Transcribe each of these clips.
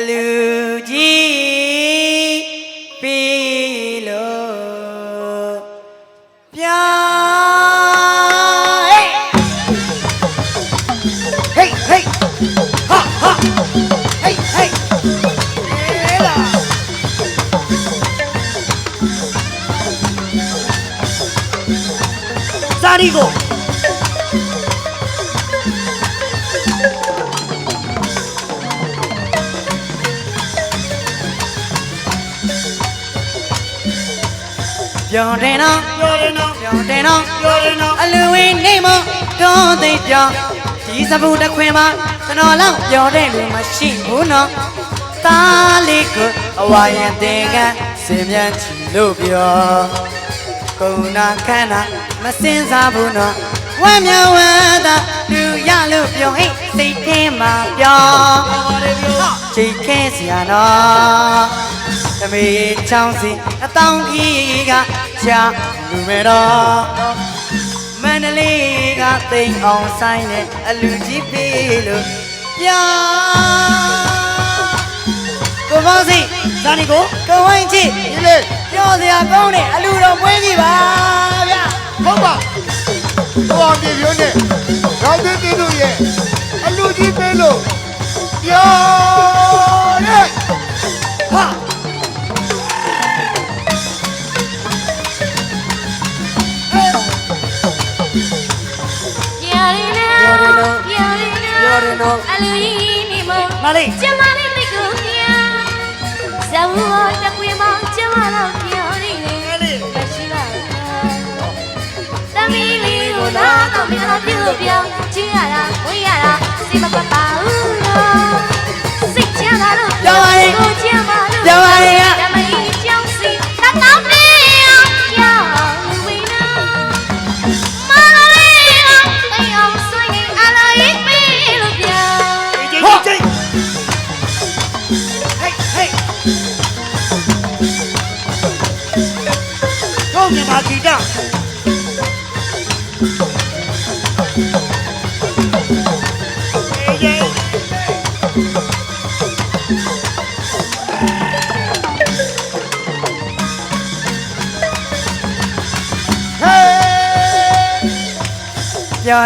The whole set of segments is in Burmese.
အလူကြီးပြီလို့ပြဟေးဟေးဟေးဟာ ပြောတယ်နော်ပြောတယ်နော်ပြောတယ်နော်ပြောတယ်နော်အလူဝင်နေမတော့သိပြောဒီစပူတစ်ခွင်မှာကျွန်တော်လောက်ပြောတဲ့လူမရှိဘူးနော်သားလေးကိုအဝါရင်တင်ကစင်မြန်ချီလို့ပြောကုံနာခန္ဓာမစင်စားဘူးနော် ဝမ်းမြောက်ဝမ်းသာလူရလို့ပြောဟိတ်စိတ်ထဲမှာပြောချိန်ခဲစရာနော်တမေချောင်းစီအတောင်ကြီးကချာလူမဲတော်မန္တလေးကတိမ်အောင်ဆိုင်နဲ့အလူကြီးပေးလို့ပြကိုပေါင်းစီဇာနီကိုကိုဝိုင်းချစ်ဒီလေပြောစရာကောင်းတယ်အလူတော်ပွဲကြီးပါ ရပြုတ်ပြောင်းချင်ရတာဝေးရတာစိတ်မပတ်ပါဘူးနော်စိတ်ချမ်းသာလို့ကိုချမ်းပါလို့ဓမ္မကြီး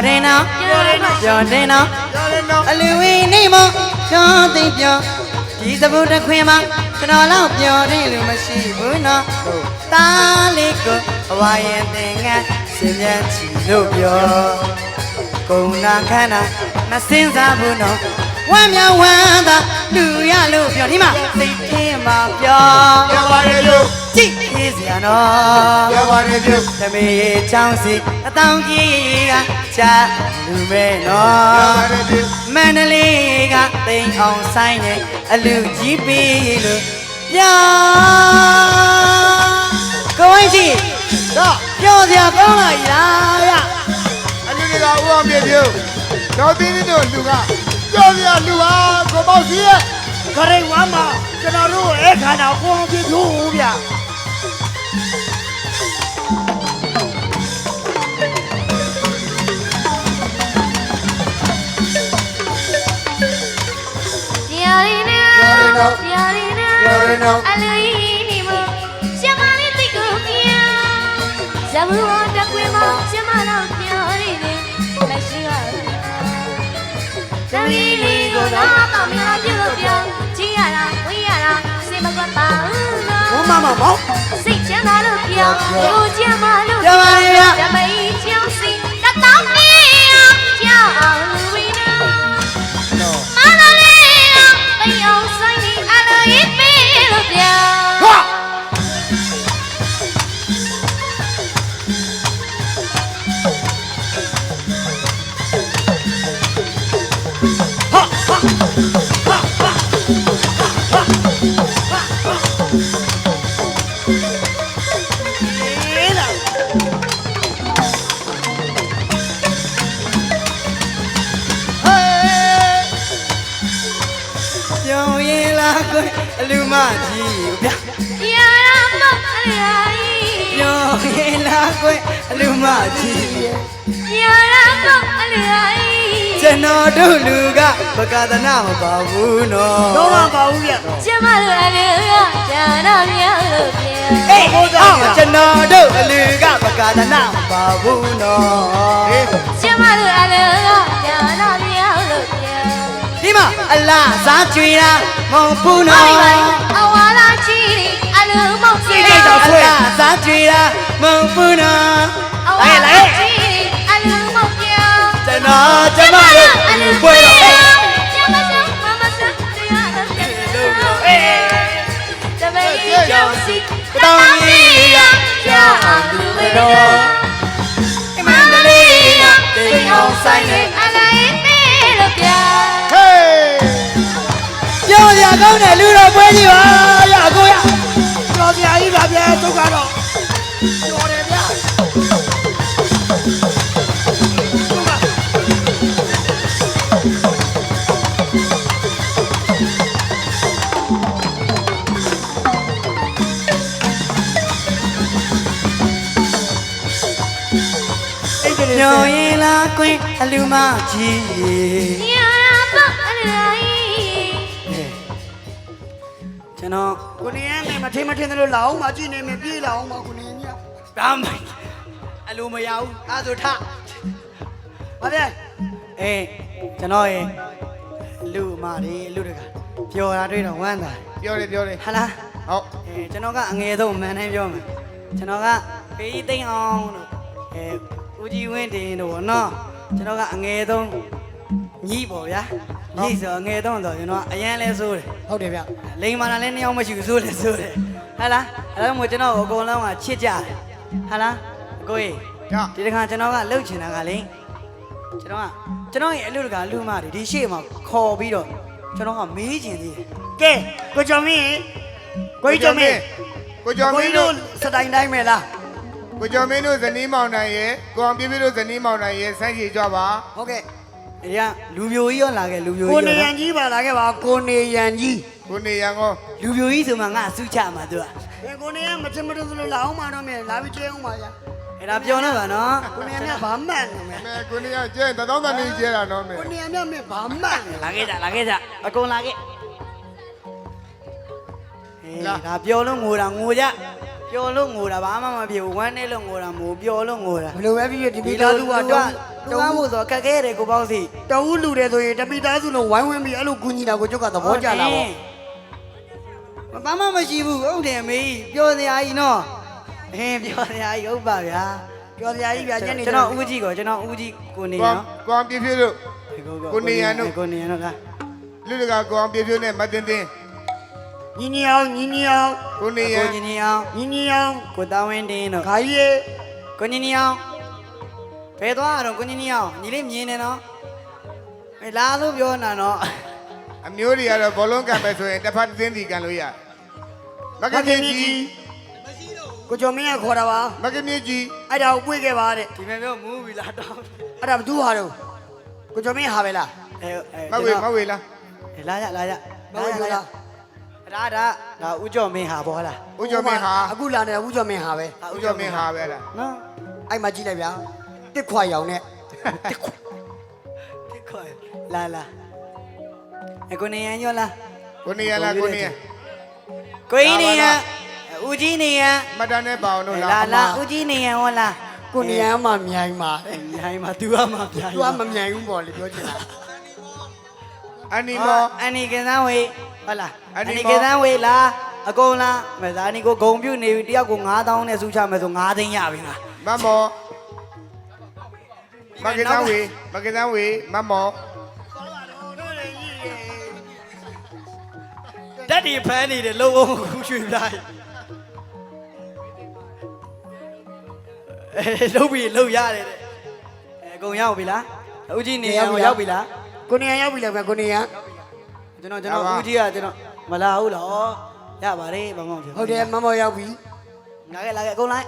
တယ်နော်ပြောတယ်နော်ပြောတယ်နော်ပြောတယ်နော်အလူဝင်းနေမချောသိပ်ပြောဒီစပုတ်တစ်ခွင်မှာကျွန်တော်လောက်ပြောတဲ့လူမရှိဘူးနော်တားလေးကိုအဝါရင်တင်ငန်းစင်ပြန်ချီလို့ပြောကုံနာခန္ဓာမစင်စားဘူးနော် ဝမ်းမြောက်ဝမ်းသာလူရလို့ပြောဒီမှာစိတ်ထဲမှာပြောပြောပါရဲ့လို့ကြည့်သေးစရာနော်ပြောပါရဲ့ပြုတ်သမီးချောင်းစီအတောင်ကြီးကချာလူမဲနပြောော်ပါရဲ့ပြုတ်မန္တလေးကတိမ်အောင်ဆိုင်နဲ့အလူကြီးပေးလို့ပြကိုဝိုင်းကြီးဒါပြောစရာကောင်းလာပြီလားဗျ အလူတွေကဦးအောင်ပြေပြိုးတော့သေးသေးတို့လူက ပြောပြလူပါကိုပေါ့စီရဲ့ခရိတ်ဝမ်းမှာကျွန်တော်တို့အဲ့ခါတော့ကိုအောင်ပြဖြိုးဦးဗျပြောရနော်ပြောရနော်အလူကြီး မမမောင်စိတ်ချမ်းသာလို့ပြောကိုချမ်းသာလို့ပြောပါရဲ့ဗျဓမ္မကြီး မကြီးဗျရာရာမအလာကြီးပြောရင်လားကွအလူမကြီးရဲ့ညာရာတော့အလျာဤကျွန်တော်တို့လူကပကဒနာမပါဘူးနော်တော့မပါဘူးဗျကျမတို့အလျာဒါနာမြောက်လို့ပြန်အေးအော်ကျွန်တော်တို့အလူကပကဒနာမပါဘူးနော်ဟေးကျမတို့အလျာဒါနာမြောက်လို့ပြန်ဒီ မှာအလားစားကြွေတာမဟုတ်ဘူးမိုနော်င်းမိုင်းအဝါလာချီအလုံးမောက်စီအလားစားကြွေတာမဟုတ်ဘူးနော် အဝါလိုက်လာလိုက်ချီအလုံးမောက်ပြောင်းကျွန်တော်ကျွန်မတို့လူပွဲတော့အေးကျမစမမစတရားလို့ပြန်လို့အေးတပည့်ကြောင့်စီတောင်းနေရကြာလူပဲတော့မန္ပြောရကောင်းတဲ့လူတော်ပွဲကြီးပါရအကိုရကျော်စရာကြီးပါဗျာဒုက္ခတော့ကျော်တယ်ဗျာညောရင်လားကွင်းအလူမကြီး န်တော်ကိုနေရမယ်မထင်မထင်တယ်လို့လာအောင်မကြည့်နေမယ်ပြေးလာအောင်မကိုနေညဗမ်းမိုင်အလူမရဘူးအဲဆိုထဘာလဲအေးကျွန်တော်ရေလူမတွေလူတကပျော်တာတွေ့တော့ဝမ်းသာပြောတယ်ပြောတယ်ဟာလားဟုတ်အေးကျွန်တော်ကအငယ်ဆုံးမှန်တိုင်းပြောမယ်ကျွန်တော်ကဖေးသိမ့်အောင်လို့အဲဦးကြီးဝင်းတင်တို့ပေါ့နော်ကျွန်တော်ကအငယ်ဆုံးညီးပေါ့ဗျာ ညီးဆိုအငယ်ဆုံးဆိုကျွန်တော်ကအရန်လဲဆိုးတယ်ဟုတ်တယ်ဗျလိန်မာနာလည်းနှစ်ယောက်မရှိဘူးဆိုးလဲဆိုးတယ်ဟာလားအဲ့ဒါမှကျွန်တော်ကိုအကုန်လုံးကချစ်ကြတယ်ဟာလားအကိုကြီးညဒီတခါကျွန်တော်ကလှုပ်ချင်တာကလေကျွန်တော်ကကျွန်တော်ရဲ့အလူတကာလူမတွေဒီရှေ့မှာခေါ်ပြီးတော့ကျွန်တော်ကမေးချင်သေးတယ်ကဲကိုကျော်မင်းကိုကျော်မင်းကိုကျော်မင်းတို့စတိုင်တိုင်းမယ်လားကိုကျော်မင်းတို့ဇနီးမောင်နိုင်ရဲ့ကိုအောင်ပြပြတို့ဇနီးမောင်နိုင်ရဲ့ဆိုင်းချေကြပါဟုတ်ကဲ့ ဒီကလူပြိုကြီးရောလာခဲ့လူပြိုကိုကြီးနေရရောန်ကြီးပါလာခဲ့ပါကိုနေရန်ကြီးကိုနေရန်ကိုလူပြိုကြီးဆိုမှငါအစုချမှာသူကကိုနေရန်မထင်မထင်လို့လာအောင်မတော့မယ်လာပြီးကျဲအောင်ပါဗျာအဲ့ဒါပြောနေပါနော်ကိုနေရန်ကဘာမှန်နေမယ်မဲကိုနေရကျဲတသောသားနေကျဲတာနော်မဲကိုနေရန်ကမင်းဘာမှန်နေလာခဲ့ကြလာခဲ့ကြအကုန်လာခဲ့အေးဒါပြောလို့ငိုတာငိုကြပြောလို့ငိုတာဘာမှမဖြစ်ဘူးဝမ်းနေလို့ငိုတာမို့ပြောလို့ငိုတာဘယ်လိုပဲဖြစ်ဖြစ်ဒီမိသားစုကတော့ တော့တူကမှုဆိုခက်ခဲတယ်ကိုပေါ့စီတဝူးလူတယ်ဆိုရင်တပိသားစုလုံးဝိုင်းဝန်းပြီးအဲ့လိုကူညီတာကိုကျုပ်ကသဘောကျလာပေါ့ဘာမှမရှိဘူးဟုတ်တယ်မေးပြောစရာကြီးနော်အင်းပြောစရာကြီးဟုတ်ပါဗျာကျော်စရာကြီးဗျာညနေကျွန်တော်ဦးကြီးကိုကျွန်တော်ဦးကြီးကိုနေကိုနော်ကိုအောင်ပြပြတို့ကိုနေရန်တို့ကိုနေရန်တို့လားလူတကာကိုအောင်ပြပြနဲ့မတင်တင်ညီညီအောင်ညီညီအောင်ကိုနေရကိုညင်ညင်အောင်ညီညီအောင်ကိုတာဝင်းတင်းတို့ခါကြီးကိုညင်ညင်အောင် ဘယ်သွားတော့ကိုညင်ညင်အောင်ညီလေးမြင်နေနော်မလာလို့ပြောနေတာနော်အမျိုးတွေကတော့ဘောလုံးကံပဲဆိုရင်တစ်ဖက်တစ်သင်းစီကံလို့ရမကမြေကြီးကိုကျော်မင်းကခေါ်တာပါမကမြေကြီးအဲ့ဒါကိုပွေခဲ့ပါတဲ့ဒီမဲ့ပြောမူးပြီလားတော့အဲ့ဒါဘသူဟာတော့ကိုကျော်မင်းဟာပဲလားအဲအဲမဝေမဝေလားလာရလာရမဟုတ်ဘူးလားဒါဒါဒါဦးကျော်မင်းဟာဘောလားဦးကျော်မင်းဟာအခုလာနေတာဦးကျော်မင်းဟာပဲဦးကျော်မင်းဟာပဲလားနော်အဲ့မှာကြည့်လိုက်ဗျာ တစ်ခွာရောင်နဲ့ဒီခွလာလာအကိုနေရန်ရောလားကိုနေရလားကိုနေရကိုကြီးနေရန်ဦးကြီးနေရန်မတန်နဲ့ပါအောင်လို့လာလားလာဦးကြီးနေရန်ဟောလားကိုနေရမ်းမှမြိုင်ပါမြိုင်မှာ तू ကမှပြိုင်သူကမမြိုင်ဘူးပေါ့လေပြောချင်တာအန်နီမောအန်နီကင်စန်းဝေးဟုတ်လားအန်နီကင်စန်းဝေးလားအကုန်လားမဇာနီကိုဂုံပြုတ်နေပြီတယောက်ကို9000နဲ့စုချမယ်ဆို9သိန်းရပြီငါမမော မကင်သားဝေမကင်သားဝေမမောဓာတ်ဒီဖမ်းနေတယ်လုံးဝခုရွှေ့လိုက်အဲလုံးပြီလုံးရတယ်တဲ့အဲအကုန်ရောက်ပြီလားဦးကြီးနေရန်ကိုရောက်ပြီလားကိုနေရမ်းရောက်ပြီလေဗျာကိုနေရမ်းကျွန်တော်ကျွန်တော်ဦးကြီးကကျွန်တော်မလာဘူးလားဩရပါတယ်ဘာမှမဖြစ်ဟုတ်တယ်မမောရောက်ပြီလာခဲ့လာခဲ့အကုန်လိုက်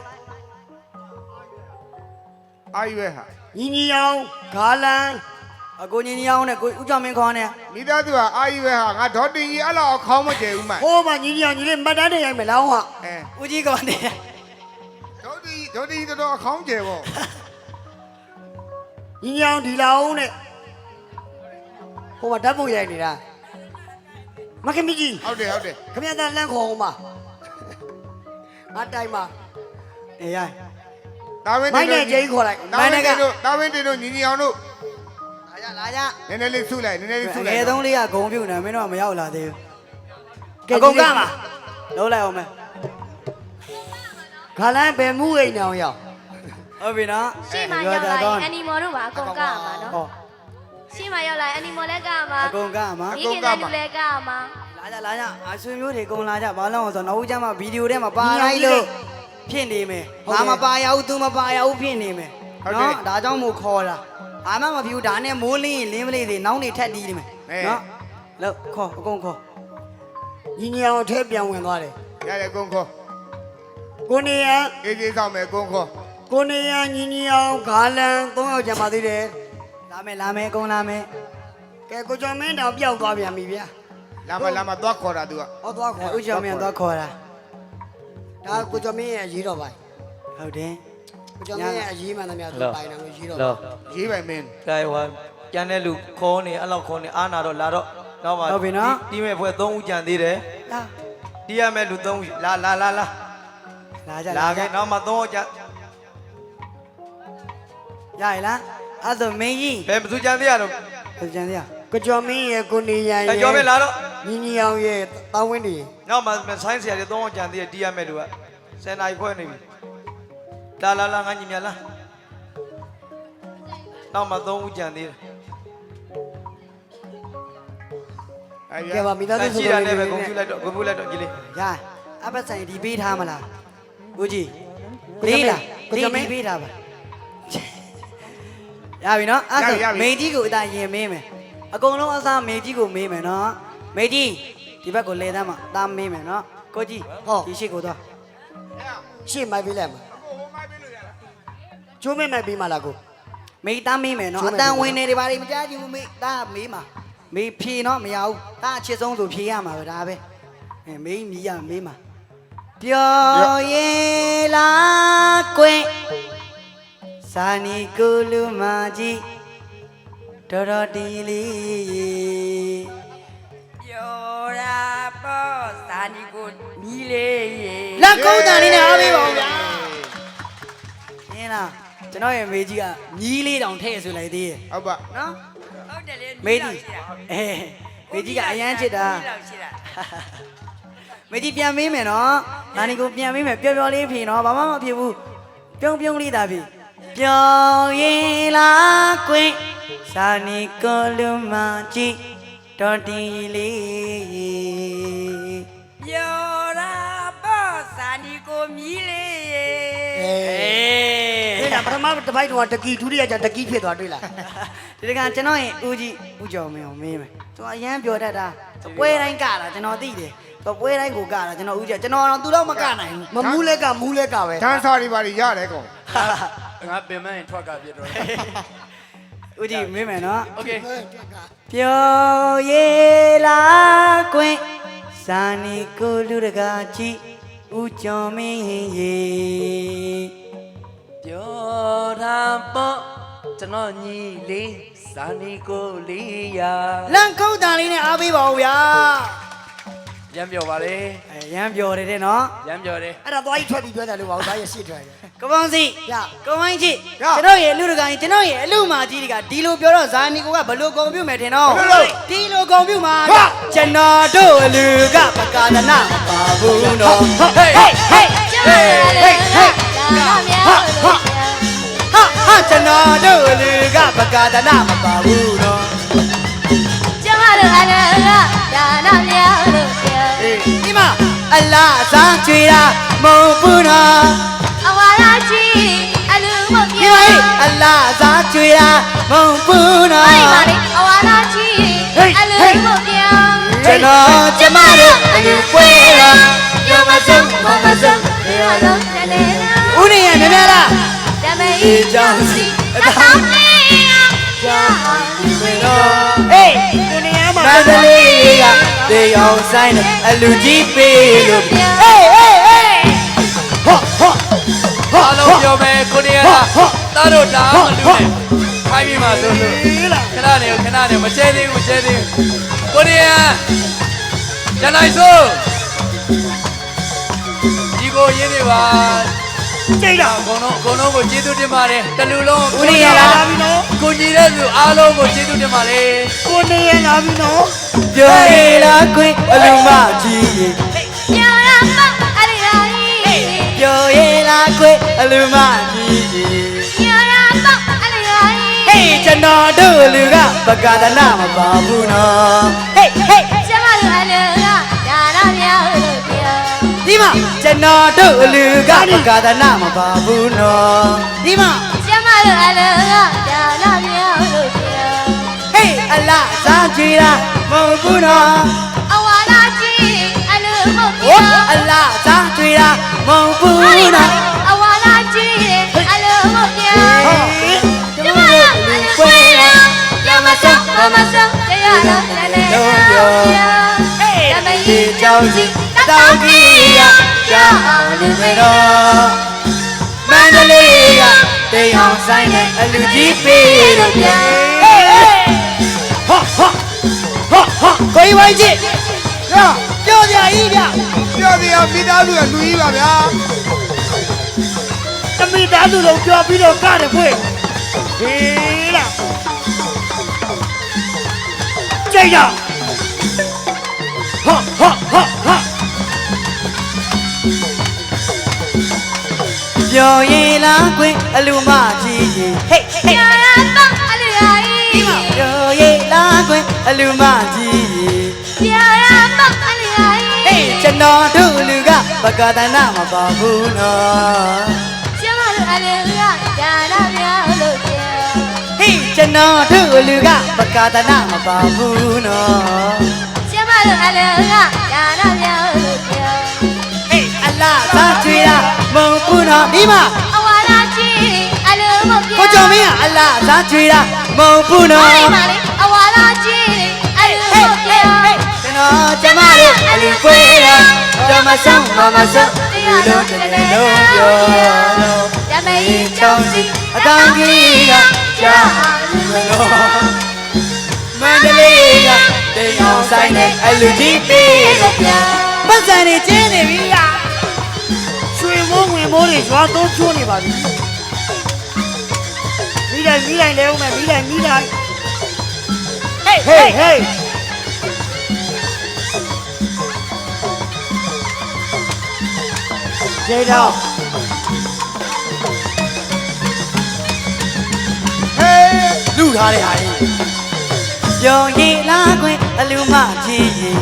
အာယူရဲ့ဟာညီညီအောင်ဂါလန်အကိုညင်ညောင်းနဲ့ကိုဦးကျော်မင်းခေါ်နေမိသားစုကအာယူရဲ့ဟာငါဒေါ်တင်ကြီးအဲ့လောက်ခေါင်းမကျဲဘူးမဟိုးမှာညီညီအောင်ညီလေးမှတ်တမ်းနေရိုက်မယ်လားဟာအဲဦးကြီးခေါ်နေကျော်တီတော်တော်အခေါင်းကျယ်ပေါ့ညီညောင်ဒီလာအောင်နဲ့ဟိုမှာဓာတ်ပုံရိုက်နေတာမခင်မကြီးဟုတ်တယ်ဟုတ်တယ်ခမရသားလန့်ခေါ်အောင်ပါအတိုင်မှာအေးရိုက် တာဝင်းမိုင်းနဲ့ကျင်းခေါ်လိုက်တာဝင်းတင်တို့တာဝင်းတင်တို့ညီညီအောင်တို့လာကြလာကြနည်းနည်းလေးဆုလိုက်နည်းနည်းလေးဆုငလိုက်ယ်သုံးလေးကဂုံပြုတ်နေမင်းတို့ကမရောက်လာသေးဘူးကဲအကုန်ကမှာလုံးလိုက်အောင်မယ်ခါလန်းဘယ်မှုအိမ်နေအောင်ရောက်ဟုတ်ပြီနော်ရှေ့မှာရောက်လာရင် animal တို့ပါအကုန်ကရမှာနော်ဟောရှေ့မှာရောက်လာရင် animal လည်းကရမှာအကုန်ကမှာမိခင်တဲ့လူလည်းကရမှာလာကြလာကြအဆွေမျိုးတွေကုန်လာကြဘာလို့လဲဆိုတော့နောက်ဦးကျမှဗီဒီယိုထဲမှာပါလိုက်လို့ ဖြစ်နေမယ်ငါမပါရဘူးသူမပါရဘူးဖြစ်နေမယ်နော်ဒါကြောင့်မို့ခေါ်တာအာမမဖြူဒါနဲ့မိုးလင်းရင်လင်းမလေးတွေနောင်းနေထက်တီးနေမယ်နော်လို့ခေါ်အကုန်ခေါ်ညီညောင်အထဲပြန်ဝင်သွားတယ်ရတယ်ကုန်းခေါ်ကိုနေရအေးကြီးဆောင်မယ်ကုန်းခေါ်ကိုနေရညီညောင်ခါလန်း၃ယောက်ကြံပါသေးတယ်လာမယ်လာမယ်အကုန်လာမယ်ကဲကိုကျော်မင်းတောင်ပျောက်သွားပြန်ပြီဗျာလာမလာမသွားခေါ်တာသူကဟောသွားခေါ်ဦးကျော်မင်းတော့ခေါ်တာ ဒါကိုကျော်မင်းရဲ့အရေးတော်ပိုင်းဟုတ်တယ်ကိုကျော်မင်းရဲ့အရေးမှန်သမျှသူပိုင်တယ်လို့ရေးတော်လောရေးပိုင်မင်းတိုင်ဝမ်ပြန်တဲ့လူခေါ်နေအဲ့လောက်ခေါ်နေအာနာတော့လာတော့တော့မှတီးမဲ့ဖွဲ့3ဦးကြံသေးတယ်လာတီးရမဲ့လူ3ဦးလာလာလာလာလာကြလာခဲ့တော့မှ3ဦးကြံရရလားအဲ့ဒါမင်းကြီးဘယ်မသူကြံသေးရတော့သူကျန်သေးရ ကိုကျော်မင်းရဲ့ကိုနေရရဲ့အဲကြောမဲ့လာတော့ညီညောင်ရဲ့တောင်းဝင်းနေနောက်မှဆိုင်းဆရာတွေ3ဦးကြံသေးတယ်တီးရမဲ့လူကစင်နိုင်ခွဲနေပြီလာလာလာငါညီမြလာနောက်မှ3ဦးကြံသေးတယ်အဲ့ကဲပါမိသားစုရှိဆိုတာတော့နဲ့ပဲဂုံပြလိုက်တော့ဂုံပြလိုက်တော့ကြီးလေးရအပတ်ဆိုင်ဒီပေးထားမလားဦးကြီးလေးလားလေးဒီပေးထားပါရပြီနော်အဲ့ဒါမေကြီးကိုအသာရင်မင်းမယ် အကုန်လုံးအစားမေကြီးကိုမေးမယ်နော်မေကြီးဒီဘက်ကိုလဲသားမှာသားမေးမယ်နော်ကိုကြီးဒီရှိကိုတော့ရှေ့မိုက်ပေးလိုက်မှာကျိုးမင်းမိုက်ပေးမှလားကိုမေသားမေးမယ်နော်အတန်ဝင်နေတွေပါလိမကြားကြည့်ဘူးမေသားမေးမှာမေဖြေနော်မရဘူးသားအချစ်ဆုံးဆိုဖြေရမှာပဲဒါပဲအဲမေးမြည်ရမေးမှာပျော်ရင်လားကွင်ဇာနီကိုလူမာကြီး တော်တော်တီလေးပြောတာပေါ့စာနီကိုမီးလေးရေလက်ကုန်းတန်လေးနဲ့အားပေးပါဦးဗျာရှင်းလားကျွန်တော်ရဲ့မေကြီးကမြီးလေးတောင်ထည့်ဆိုလိုက်သေးရဲ့ဟုတ်ပါနော်ဟုတ်တယ်လေမေကြီးအဲမေကြီးကအရန်ချစ်တာမီးလောက်ရှိတာမေကြီးပြန်မေးမယ်နော်နာနီကိုပြန်မေးမယ်ပျော်ပျော်လေးဖြေနော်ဘာမှမဖြစ်ဘူးပြုံးပြုံးလေးသာဖြေပျော်ရင်လားကွင် စာနီကိုလူမကြီးတော်တီလေးပြောတာပေါ့စာနီကိုမီးလေးရေအေးဒါပထမတစ်ပိုက်တော့တကီဒုတိယကျတကီဖြစ်သွားတွေ့လားဒီတကကျွန်တော်ရဲ့ဦးကြီးဦးကျော်မင်းကိုမေးမယ်သူအရန်ပြောတတ်တာပွဲတိုင်းကတာကျွန်တော်သိတယ်သူပွဲတိုင်းကိုကတာကျွန်တော်ဦးကျော်ကျွန်တော်တော့သူတော့မကနိုင်ဘူးမမူးလက်ကမူးလက်ကပဲတန်းစားတွေပါရတယ်ကောင်ငါပင်မရင်ထွက်ကပြတော့ ဦးကြီးမေးမယ်နော် โอเค ပျော်ရလားကွင်ဇာနီကိုလူတကာကြီးဦးကျော်မင်းရေ ပြောတာပေါ့ကျွန်တော်ညီလေးစာနီကိုလေးရာ လန့်ကုန်းတန်လေးနဲ့အားပေးပါဦးဗျာ ရမ်းပြောပါလေအဲရမ်းပြောတယ်တဲ့နော်ရမ်းပြောတယ်အဲ့ဒါသွားကြီးထွက်ပြီးပြောတယ်လို့ပါဦးသားရဲ့ရှေ့ထွက်တယ်ကပောင်းစီရကမိုင်းချစ်ကျွန်တော်ရဲ့အလူတကာကြီးကျွန်တော်ရဲ့အလူမာကြီးတွေကဒီလိုပြောတော့ဇာနီကိုကဘလို့ဂုံပြုတ်မယ်ထင်တော့ဒီလိုဂုံပြုတ်မှာကျွန်တော်တို့အလူကပကာဒနာမပါဘူးနော်ဟေးဟေးဟေးကျမလည်းဒါမြောက်လို့ဟာဟာကျွန်တော်တို့လူကပကာဒနာမပါဘူးနော်ကျမတို့အလည်းဒါနာမြောက်လို့ ဒီမှာအလားအစားကြွေတာမဟုတ်ဘူးနော်အဝါလာကြီးအလူမဒီပြေမှာဟေးအလားအစားကြွေတာမဟုတ်ဘူးနော်အိုင်ပါလေအဝါလာကြီးအလူမပြေကျွန်တော်ကျမတို့အလူပွဲတာယောမစုံမမစုံရောလုံးတယ်လေဦးနေရမြမြလားတမေးကြောင့်စီအတောင်းလေးကြောင့်ဒီဝေရောဟေးကိုနေရမှာမန္တလေး ကတေအောင်ဆိုင်တဲ့အလူကြီးပေးလို့ဟေးဟေးဟေးဟောဟောဟောအားလုံးပြောမယ်ကိုနေရတာတို့တာမလူနဲ့ခိုင်းပြီးမှဆိုလို့ဟေးလားခဏနေခဏနေမချဲသေးဘူးမချဲသေးဘူးကိုနေရကျန်နိုင်စို့ဒီကိုရင်းနေပါ ကြိတ်လားအကုန်လုံးအကုန်လုံးကိုကျေးဇူးတင်ပါတယ်တလူလုံးကိုနေရလာပြီနော်ကိုကြီးတဲ့သူအားလုံးကိုကျေးဇူးတင်ပါတယ်ကိုနေရလာပြီနော်ပြောရလားခွင်အလူမကြီးရေပြောရမှာအရရာကြီးပြောရလားခွင်အလူမကြီးရေပြောရမှာအရရာကြီးဟေးကျွန်တော်တို့လူကပကဒနာမပါဘူးနော်ဟေးဟေးကျမတို့အလူကဒါရမြောက်လို့ပြော ဒီမှာကျွန်တော်တို့လူကပကဒနာမပါဘူးနော်ဒီမှာကျမတို့အလူကဒါရမြောက်လို့ပြောဟေးအလားစားကြည့်တာမဟုတ်ဘူးနော်အဝါလာကြီးအလူမဟုတ်ဟောပြောအလားစားကြည့်တာမဟုတ်ဘူးဟုတ်တယ်နော်အဝါလာကြီးအလူမဟုတ်ပြောကျမရအလူခွေရရမဆုံးမမဆုံးတရားလုံးနဲ့ နဲ့ရောတမယီကြောင့်စီတောင်းကြီးရကြောင်းလူတွေတော့မန္တလေးကတေးအောင်ဆိုင်နဲ့အလူကြီးပေးတော့ပြန်ဟေးဟာဟာဟာဟာကိုကြီးဝိုင်းကြည့်ရပြောကြကြီးဗျပြောစီအောင်မိသားစုကလူကြီးပါဗျာတမိသားစုလုံးပြောပြီးတော့ကတယ်ဖွေးဟေးလားကြိတ်လား ဟာဟာဟာဟာပြောရင်လားကွင်အလူမကြီးရေဟေးဟေးရရတော့အလူရာကြီးပြောရင်လားကွင်အလူမကြီးရေရရတော့အလူရာကြီးဟေးကျွန်တော်တို့လူကပကဒနာမပါဘူးနော်ကျမတို့အလူကဒါရမြောက်လို့ပြောဟေးကျွန်တော်တို့လူကပကဒနာမပါဘူးနော် ကျမတို့အလူကဒါရမြောက်လို့ပြောဟေးအလားသာကြွေတာမဟုတ်ဘူးနော်ဒီမှာအဝါလာကြီးအလူမပြောကိုကျော်မင်းကအလားသာကြွေတာမဟုတ်ဘူးနော်ဟုတ်ပါလေအဝါလာကြီးအလူမပြောကျွန်တော်ကျမတို့အလူပွဲတာဓမ္မဆောင်မမဆောင်ဒီလိုတကယ်လုံးပြောလို့ဓမ္မယီကြောင့်စီအတောင်ကြီးကကြာလူမလို့မန္တလေးက တိမ်အောင်ဆိုင်နဲ့အလူကြီးပေးလို့ပတ်စံနေကျင်းနေပြီဟာရွှေမိုးဝင်မိုးတွေရွာသုံးချိုးနေပါပြီမိလိုက်မိလိုက်လဲဦးမယ်မိလိုက်မိလိုက်ဟေးဟေးဟေးကြိတ်တော့ဟေးလူထားတဲ့ဟာကြီး ပြောရင်လားခွင်အလူမကြီးရေ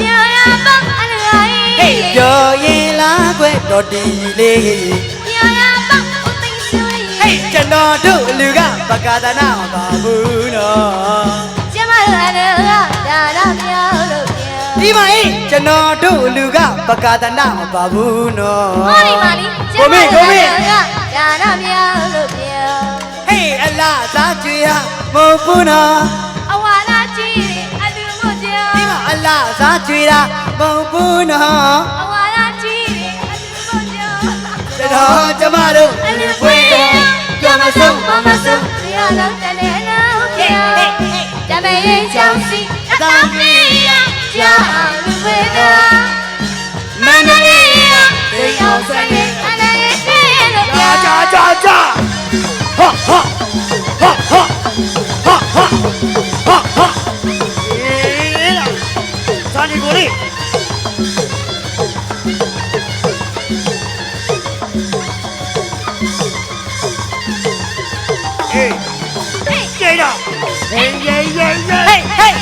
ပြောရပါအလူရာဟေးကြီးပြောရင်လားခွင်တော်တီလေးပြောရပါဦးသိဆွေဟေးကျွန်တော်တို့လူကပကဒနာမပါဘူးနော်ကျမတို့အလူကဒါရမြောက်လို့ပြောဒီမအေးကျွန်တော်တို့လူကပကဒနာမပါဘူးနော်ဟောဒီပါလီကျမတို့အလူကဒါရမြောက်လို့ပြောဟေးအလားသားကြွေရမဟုတ်ဘူးနော် လားသားကြွေတာမဟုတ်ဘူးနော်အဝါလာကြီးအလူမပြောကျွန်တော်ကျမတို့အလူလူပွဲပွဲကြမဆုံးမမဆုံးတရားလုံးတလဲလုံးပြောဓမ္မရဲ့ကြောင့်စီအတောင်ကြီးရကြောင်းလူဝေဒမန္တလေးရတေယောဆိုင်ရဲ့အနာရဲ့ခဲလို့ပြောကြာကြာကြာဟာဟာဟာဟာဟာဟာ ဟေးဟေး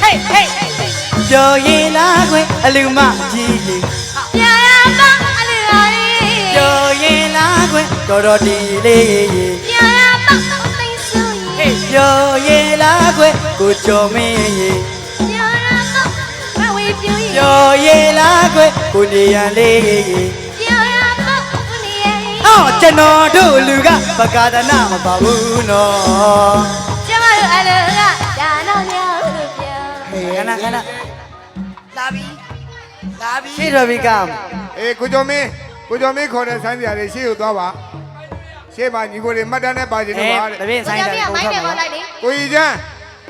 ဟေးဟေးဟေးဟေးဟေးပြောရင်လားခွင်အလူမကြီးကြီးပြရပါအလူရာကြီးပြောရင်လားခွင်တော်တော်တီလေးပြရပါဦးသိဆွေဟေးပြောရင်လားခွင်ကိုကျော်မင်းရေပြရပါဘဝေပြူရင်ပြောရင်လားခွင်ကိုနေရန်လေးပြရပါဦးနေရဲ့အော်ကျွန်တော်တို့လူကပကဒနာမပါဘူးနော်ကျမတို့အ လူကဒါတော့မြောက်လို့ပြောဟေးခဏခဏလာပြီလာပြီရှိတော်ပြီကအေးကိုကျော်မင်းကိုကျော်မင်းခေါ်တဲ့ဆိုင်းစရာတွေရှေ့ကိုသွားပါရှေ့မှာညီကိုတွေမှတ်တမ်းနဲ့ပါချင်အဲလို့ပါတဲ့တပည့်ဆိုင်တယ်မိုပုံင်းထွက်တယ်ပါခေါ်လိုက်လေကိုကြီးချမ်း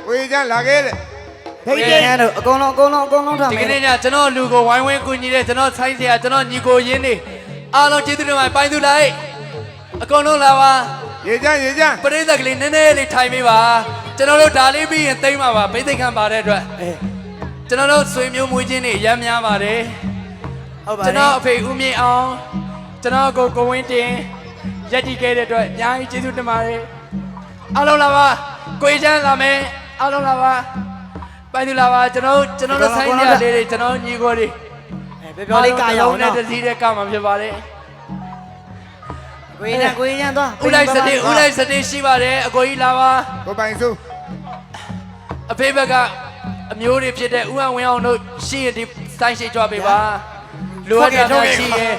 ကိုကြီးချမ်းလာခဲ့တဲ့ဒိတ်ဒီတဲ့ကနေ့တော့အကုန်လုံးအကုန်လုံးအကုန်လုံးထားဒီမယ်ကနေ့ညကျွန်တော်လူကိုဝိုင်းဝန်းကူညီတဲ့ကျွန်တော်ဆိုင်းဆရာကျွန်တော်ညီကိုရင်းနေအားလုံးကျေးဇူးတင်ပါတယ်ပိုင်းသူလိုက်အကုန်လုံးလာပါရေချမ်းရေချမ်းပရိသတ်ကလေးနည်းနည်းလေးထိုင်ပေးပါ ကျွန်တော်တို့ဒါလေးပြီးရင်သိမ့်ပါပါဘိသိက်ခံပါတဲ့အတွက်အဲကျွန်တော်တို့ဆွေမျိုးမွေးချင်းတွေရမ်းများပါတယ်ဟုတ်ပါကျွန်တတော်ယ်အဖေဦးမြင့်အောင်ကျွန်တော်ကိုကိုဝင်းတင်ရက်တည်ခဲ့တဲ့အတွက်အများကြီးကျေးဇူးတင်ပါတယ်အားလုံးလာပါကိုကြီးချမ်းလာမယ်အားလုံးလာပါပိုင်းသူလာပါကျွန်တော်ကျွန်တော်တို့ဆိုင်းဆရာလေးတွေကျွန်တော်ညီကိုတွေအဲပြောပြောလေးကာရအောင်နဲ့နော်တစည်းတဲ့ကမှာဖြစ်ပါတယ် ကိုရင်ကိုရင်သွားဥလိုက်စတဲ့ဥလိုက်စတဲ့ရှိပါတယ်အကိုကြီးလာပါကိုပိုင်စုအဖေဘက်ကအမျိုးတွေဖြစ်တဲ့ဥအောင်ဝင်းအောင်တို့ရှိရင်ဒီစိုင်းရှိကြွပေးပါလိုအပ်တာများရှိရင်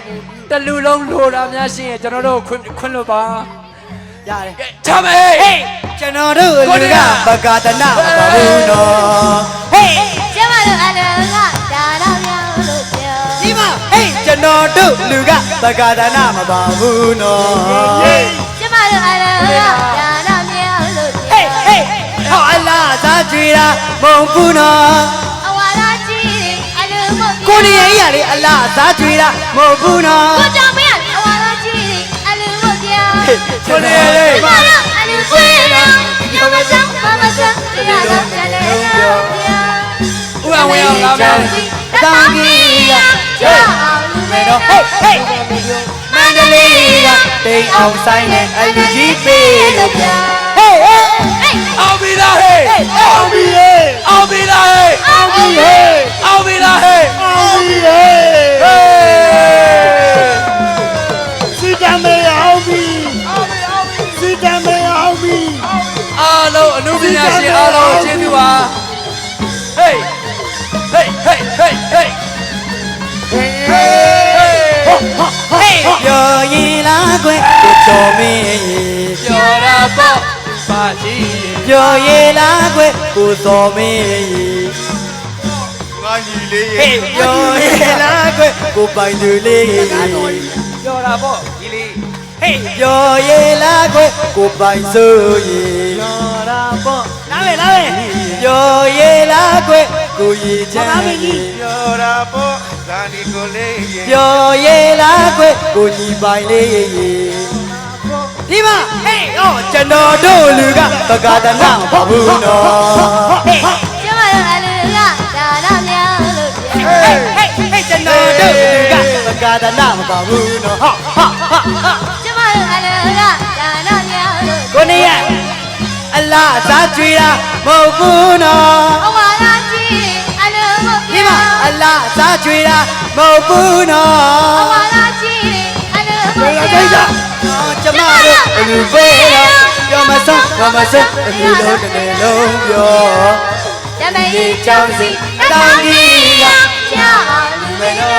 တလူလုံးလိုတာများရှိရင်ကျွန်တော်တို့ခွင့်ခွင့်လို့ပါရတယ်ကဲချမေးဟေးကျွန်တော်တို့လူကဘဂဒနာမပါဘူးနော်ဟေးကျမတို့အလုံး တော်တို့လူကဘဂဒနာမပါဘူးနော်ကျမတို့အလုံးကဒါတော့မြောက်လို့ဟေးဟေးဟောအလားသာကြွေတာမုံဘူးနော်အဝါလာကြီးအလုံးမကိုနေရရလေအလားသာကြွေတာမုံဘူးနော်ကိုကြောင့်မရအဝါလာကြီးအလုံးမပြောကိုနေရလေကျမတို့အလုံးကျွေးတော့ညမဆောင်မမဆောင်တရားတော်ကြတယ်ပြောဥအောင်ဝင်းအောင်လာမယ်တောင်းကြီးရ ကြောက်အောင်လူတွေတော့ဟေးဟေးမန္တလေးကတိမ်အောင်ဆိုင်နဲ့အလူကြီးပေးလို့ပြောဟေးဟေးအောင်ပြီလားဟေးအောင်ပြီဟေးအောင်ပြီလားဟေးအောင်ပြီဟေးအောင်ပြီလားဟေးအောင်ပြီဟေးဟေးစီတမ်းမေအောင်ပြီစီတမ်းမေအောင်ပြီအားလုံးအနုပညာရှင်အားလုံးကျေးဇူးပါ ကွယ်ကိုတော်မင်းပြောတာပေါ့ပါရှိရင်ပြောရင်လားကွယ်ကိုတော်မင်းငါညီလေးဟေးပြောရင်လားကွယ်ကိုပိုင်သူလေးပြောတာပေါ့ဒီလေးဟေးပြောရင်လားကွယ်ကိုပိုင်ဆိုရင်ပြောတာပေါ့နားလေနားလေပြောရင်လားကွယ်ကိုရည်ချမ်းပြောတာပေါ့ဇာနီကိုလေးရေပြောရင်လားကွယ်ကိုညီပိုင်လေး ဒီမှာဟေးဟောကျွန်တော်တို့လူကဘဂဒနာပါဘူးနော်ဟေးကျမတို့အလုံးကဒါတော့မြောက်လို့ပြောဟေးဟေးဟေးကျွန်တော်တို့လူကဘဂဒနာမပါဘူးနော်ဟာဟာဟာကျမတို့အလုံးကဒါတော့မြောက်လို့ကိုနေရအလားအစားကြွေတာမဟုတ်ဘူးနော်အဝါလာကြီးအလုံးမဒီပြောမှာအလားအစားကြွေတာမဟုတ်ဘူးနော်အဝါလာကြီးအလုံးမပြော ကျမတို့အလူပေးတော့ပြောမဆုံးပြောမဆုံးအလူလုံးတစ်နေ့လုံးပြောဓမ္မကြီးကြောင့်စီတောင်းကြီးကကြောက်အောင်လူတွေတော့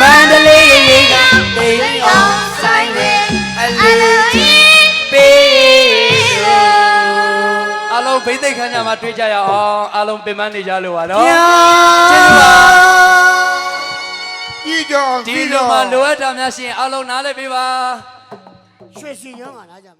မန္တလေးရေကတိမ်သိအောင်အောင်ဆိုင်တယ်အအလူလုံးကြီးပေးလို့အားလုံးဘိသိက်ခန်းညမှာတွေ့ကြရအောင်အားလုံးပင်ပန်းနေကြလို့ပါနော်ညာကျေးဇူးပါ ကြီးကြောင်ဒီကြီးလိုကြောင်မှလိုအပ်တာများရှိရင်အားလုံးနားလည်ပေးပါ ရွှေစီရောင်းကလာကြမယ်